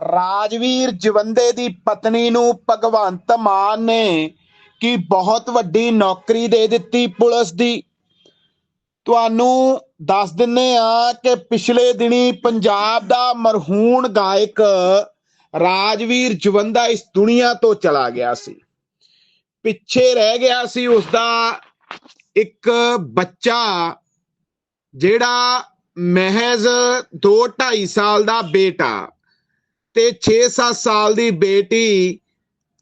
ਰਾਜਵੀਰ ਜਵੰਦੇ ਦੀ ਪਤਨੀ ਨੂੰ ਭਗਵੰਤ ਮਾਨ ਨੇ ਕਿ ਬਹੁਤ ਵੱਡੀ ਨੌਕਰੀ ਦੇ ਦਿੱਤੀ ਪੁਲਿਸ ਦੀ। ਤੁਹਾਨੂੰ ਦੱਸ ਦਿੰਨੇ ਆ ਕਿ ਪਿਛਲੇ ਦਿਨੀ ਪੰਜਾਬ ਦਾ ਮਰਹੂਣ ਗਾਇਕ ਰਾਜਵੀਰ ਜਵੰਦਾ ਇਸ ਦੁਨੀਆ ਤੋਂ ਚਲਾ ਗਿਆ ਸੀ। ਪਿੱਛੇ ਰਹਿ ਗਿਆ ਸੀ ਉਸ ਦਾ ਇੱਕ ਬੱਚਾ ਜਿਹੜਾ ਮਹਿਜ਼ 2 2.5 ਸਾਲ ਦਾ ਬੇਟਾ। ਤੇ 6-7 ਸਾਲ ਦੀ ਬੇਟੀ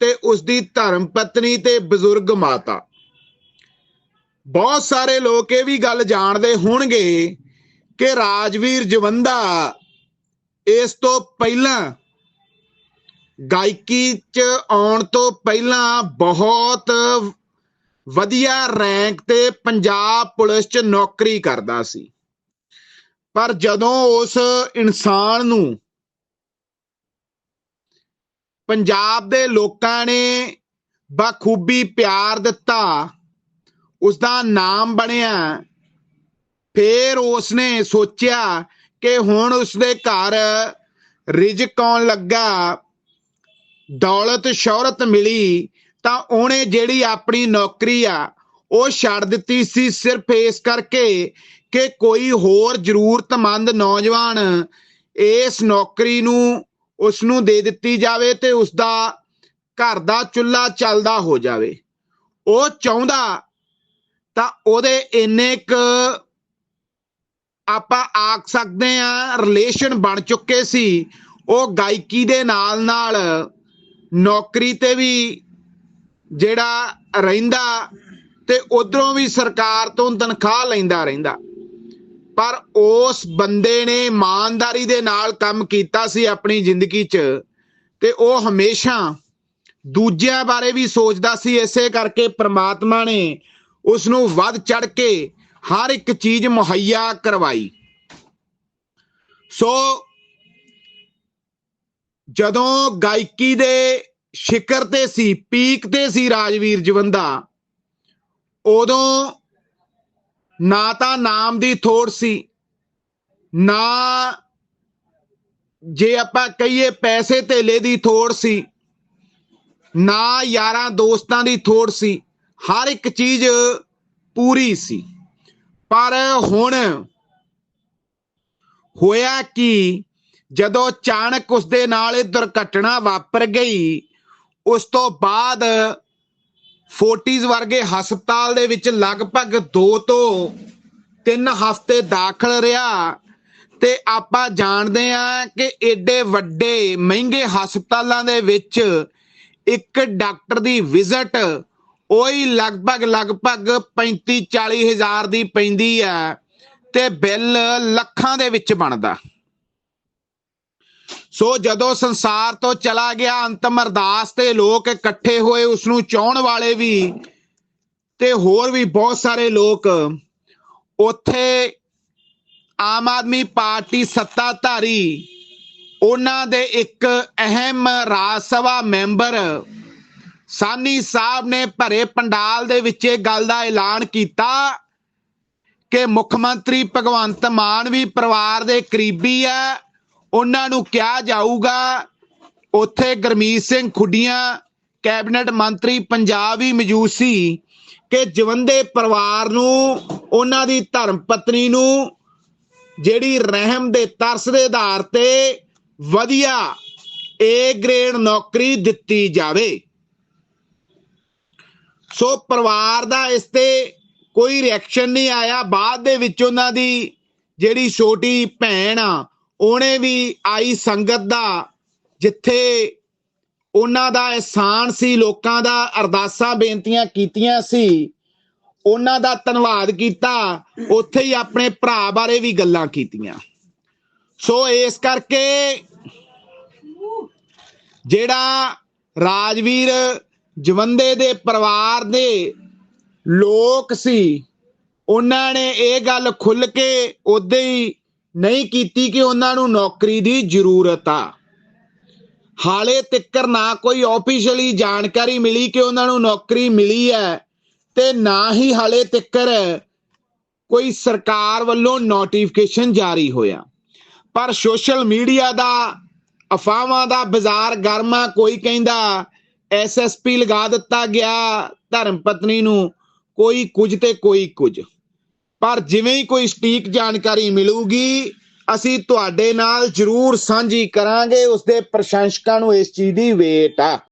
ਤੇ ਉਸ ਦੀ ਧਰਮ ਪਤਨੀ ਤੇ ਬਜ਼ੁਰਗ ਮਾਤਾ। ਬਹੁਤ ਸਾਰੇ ਲੋਕ ਇਹ ਵੀ ਗੱਲ ਜਾਣਦੇ ਹੋਣਗੇ ਕਿ ਰਾਜਵੀਰ ਜਵੰਦਾ ਇਸ ਤੋਂ ਪਹਿਲਾਂ ਗਾਇਕੀ 'ਚ ਆਉਣ ਤੋਂ ਪਹਿਲਾਂ ਬਹੁਤ ਵਧੀਆ ਰੈਂਕ ਤੇ ਪੰਜਾਬ ਪੁਲਿਸ 'ਚ ਨੌਕਰੀ ਕਰਦਾ ਸੀ। ਪਰ ਜਦੋਂ ਉਸ ਇਨਸਾਨ ਨੂੰ ਪੰਜਾਬ ਦੇ ਲੋਕਾਂ ਨੇ ਬਖੂਬੀ ਪਿਆਰ ਦਿੱਤਾ ਉਸ ਦਾ ਨਾਮ ਬਣਿਆ। ਫੇਰ ਉਸਨੇ ਸੋਚਿਆ ਕਿ ਹੁਣ ਉਸਦੇ ਘਰ ਰਿਜ਼ਕ ਆਉਣ ਲੱਗਾ, ਦੌਲਤ, ਸ਼ੋਹਰਤ ਮਿਲੀ ਤਾਂ ਉਹਨੇ ਜਿਹੜੀ ਆਪਣੀ ਨੌਕਰੀ ਆ, ਉਹ ਛੱਡ ਦਿੱਤੀ ਸੀ ਸਿਰਫ ਇਸ ਕਰਕੇ ਕਿ ਕੋਈ ਹੋਰ ਜ਼ਰੂਰਤਮੰਦ ਨੌਜਵਾਨ ਇਸ ਨੌਕਰੀ ਨੂੰ ਉਸ ਨੂੰ ਦੇ ਦਿੱਤੀ ਜਾਵੇ ਤੇ ਉਸ ਦਾ ਘਰ ਦਾ ਚੁੱਲ੍ਹਾ ਚੱਲਦਾ ਹੋ ਜਾਵੇ। ਉਹ ਚਾਹੁੰਦਾ ਤਾਂ ਉਹਦੇ ਇੰਨੇ ਕ ਆਪਾਂ ਆਖ ਸਕਦੇ ਆ ਰਿਲੇਸ਼ਨ ਬਣ ਚੁੱਕੇ ਸੀ। ਉਹ ਗਾਇਕੀ ਦੇ ਨਾਲ ਨਾਲ ਨੌਕਰੀ ਤੇ ਵੀ ਜਿਹੜਾ ਰਹਿੰਦਾ ਤੇ ਉਧਰੋਂ ਵੀ ਸਰਕਾਰ ਤੋਂ ਤਨਖਾਹ ਲੈਂਦਾ ਰਹਿੰਦਾ। ਪਰ ਉਸ ਬੰਦੇ ਨੇ ਇਮਾਨਦਾਰੀ ਦੇ ਨਾਲ ਕੰਮ ਕੀਤਾ ਸੀ ਆਪਣੀ ਜ਼ਿੰਦਗੀ 'ਚ ਤੇ ਉਹ ਹਮੇਸ਼ਾ ਦੂਜਿਆਂ ਬਾਰੇ ਵੀ ਸੋਚਦਾ ਸੀ, ਇਸੇ ਕਰਕੇ ਪ੍ਰਮਾਤਮਾ ਨੇ ਉਸ ਨੂੰ ਵੱਧ ਚੜ ਕੇ ਹਰ ਇੱਕ ਚੀਜ਼ ਮੁਹੱਈਆ ਕਰਵਾਈ। ਸੋ ਜਦੋਂ ਗਾਇਕੀ ਦੇ ਸ਼ਿਖਰ ਤੇ ਸੀ, ਪੀਕ ਤੇ ਸੀ ਰਾਜਵੀਰ ਜਵੰਦਾ, ਉਦੋਂ ਨਾ ਤਾਂ ਨਾਮ ਦੀ ਥੋੜ ਸੀ, ਨਾ ਜੇ ਆਪਾਂ ਕਹੀਏ ਪੈਸੇ ਧੇਲੇ ਦੀ ਥੋੜ ਸੀ, ਨਾ ਯਾਰਾਂ ਦੋਸਤਾਂ ਦੀ ਥੋੜ ਸੀ, ਹਰ ਇੱਕ ਚੀਜ਼ ਪੂਰੀ ਸੀ। ਪਰ ਹੁਣ ਹੋਇਆ ਕਿ, ਜਦੋਂ ਅਚਾਨਕ ਉਸ ਦੇ ਨਾਲ ਇਹ ਦੁਰਘਟਨਾ ਵਾਪਰ ਗਈ, ਉਸ ਤੋਂ ਬਾਅਦ ਫੋਰਟੀਜ਼ ਵਰਗੇ ਹਸਪਤਾਲ ਦੇ ਵਿੱਚ ਲਗਭਗ 2 ਤੋਂ 3 ਹਫ਼ਤੇ ਦਾਖਲ ਰਿਹਾ। ਤੇ ਆਪਾਂ ਜਾਣਦੇ ਆ ਕਿ ਏਡੇ ਵੱਡੇ, ਮਹਿੰਗੇ ਹਸਪਤਾਲਾਂ ਦੇ ਵਿੱਚ ਇੱਕ ਡਾਕਟਰ ਦੀ ਵਿਜ਼ਿਟ ਉਹੀ ਲਗਭਗ ਲਗਭਗ 35 40 ਹਜ਼ਾਰ ਦੀ ਪੈਂਦੀ ਆ ਤੇ ਬਿੱਲ ਲੱਖਾਂ ਦੇ ਵਿੱਚ ਬਣਦਾ। ਸੋ ਜਦੋਂ ਸੰਸਾਰ ਤੋਂ ਚਲਾ ਗਿਆ ਅੰਤਮ ਅਰਦਾਸ ਤੇ ਲੋਕ ਇਕੱਠੇ ਹੋਏ ਉਸ ਨੂੰ ਚਾਹਣ ਵਾਲੇ ਵੀ ਤੇ ਹੋਰ ਵੀ ਬਹੁਤ ਸਾਰੇ ਲੋਕ, ਉੱਥੇ ਆਮ ਆਦਮੀ ਪਾਰਟੀ ਸੱਤਾਧਾਰੀ, ਉਹਨਾਂ ਦੇ ਇੱਕ ਅਹਿਮ ਰਾਜ ਸਭਾ ਮੈਂਬਰ ਸਾਨੀ ਸਾਹਿਬ ਨੇ ਭਰੇ ਪੰਡਾਲ ਦੇ ਵਿੱਚ ਇਹ ਗੱਲ ਦਾ ਐਲਾਨ ਕੀਤਾ ਕਿ ਮੁੱਖ ਮੰਤਰੀ ਭਗਵੰਤ ਮਾਨ ਵੀ ਪਰਿਵਾਰ ਦੇ ਕਰੀਬੀ ਹੈ। ਉਹਨਾਂ ਨੂੰ ਕਿਹਾ ਜਾਊਗਾ, ਉੱਥੇ ਗਰਮੀਤ ਸਿੰਘ ਖੁੱਡੀਆਂ, ਕੈਬਨਿਟ ਮੰਤਰੀ ਪੰਜਾਬ ਵੀ ਮੌਜੂਦ ਸੀ ਕਿ ਜਵੰਦੇ ਪਰਿਵਾਰ ਨੂੰ, ਉਹਨਾਂ ਦੀ ਧਰਮ ਪਤਨੀ ਨੂੰ ਜਿਹੜੀ ਰਹਿਮ ਦੇ ਤਰਸ ਦੇ ਆਧਾਰ ਤੇ ਵਧੀਆ ਏ ਗ੍ਰੇਡ ਨੌਕਰੀ ਦਿੱਤੀ ਜਾਵੇ। ਸੋ ਪਰਿਵਾਰ ਦਾ ਇਸ ਤੇ ਕੋਈ ਰਿਐਕਸ਼ਨ ਨਹੀਂ ਆਇਆ। ਬਾਅਦ ਦੇ ਵਿੱਚ ਉਹਨਾਂ ਦੀ ਜਿਹੜੀ ਛੋਟੀ ਭੈਣ ਆ ਉਹਨੇ ਵੀ ਆਈ ਸੰਗਤ ਦਾ, ਜਿੱਥੇ ਉਹਨਾਂ ਦਾ ਅਹਿਸਾਨ ਸੀ, ਲੋਕਾਂ ਦਾ ਅਰਦਾਸਾਂ ਬੇਨਤੀਆਂ ਕੀਤੀਆਂ ਸੀ, ਉਹਨਾਂ ਦਾ ਧੰਨਵਾਦ ਕੀਤਾ, ਉੱਥੇ ਹੀ ਆਪਣੇ ਭਰਾ ਬਾਰੇ ਵੀ ਗੱਲਾਂ ਕੀਤੀਆਂ। ਸੋ ਇਸ ਕਰਕੇ ਜਿਹੜਾ ਰਾਜਵੀਰ ਜਵੰਦੇ ਦੇ ਪਰਿਵਾਰ ਦੇ ਲੋਕ ਸੀ, ਉਹਨਾਂ ਨੇ ਇਹ ਗੱਲ ਖੁੱਲ ਕੇ ਉਦੋਂ ਹੀ ਨਹੀਂ ਕੀਤੀ ਕਿ ਉਹਨਾਂ ਨੂੰ ਨੌਕਰੀ ਦੀ ਜ਼ਰੂਰਤ ਆ। ਹਾਲੇ ਤੱਕਰ ਨਾ ਕੋਈ ਆਫੀਸ਼ੀਅਲੀ ਜਾਣਕਾਰੀ ਮਿਲੀ ਕਿ ਉਹਨਾਂ ਨੂੰ ਨੌਕਰੀ ਮਿਲੀ ਹੈ ਤੇ ਨਾ ਹੀ ਹਾਲੇ ਤੱਕਰ ਕੋਈ ਸਰਕਾਰ ਵੱਲੋਂ ਨੋਟੀਫਿਕੇਸ਼ਨ ਜਾਰੀ ਹੋਇਆ। ਪਰ ਸੋਸ਼ਲ ਮੀਡੀਆ ਦਾ, ਅਫਵਾਹਾਂ ਦਾ ਬਾਜ਼ਾਰ ਗਰਮਾ ਕੋਈ ਕਹਿੰਦਾ ਐਸਐਸਪੀ ਲਗਾ ਦਿੱਤਾ ਗਿਆ ਧਰਮ ਪਤਨੀ ਨੂੰ, ਕੋਈ ਕੁਝ ਤੇ ਕੋਈ ਕੁਝ। ਪਰ ਜਿਵੇਂ ਹੀ ਕੋਈ ਸਟੀਕ ਜਾਣਕਾਰੀ ਮਿਲੂਗੀ, ਅਸੀਂ ਤੁਹਾਡੇ ਨਾਲ ਜਰੂਰ ਸਾਂਝੀ ਕਰਾਂਗੇ ਉਸ ਦੇ ਪ੍ਰਸ਼ੰਸਕਾਂ ਨੂੰ ਇਸ ਚੀਜ਼ ਦੀ ਵੇਟ ਆ।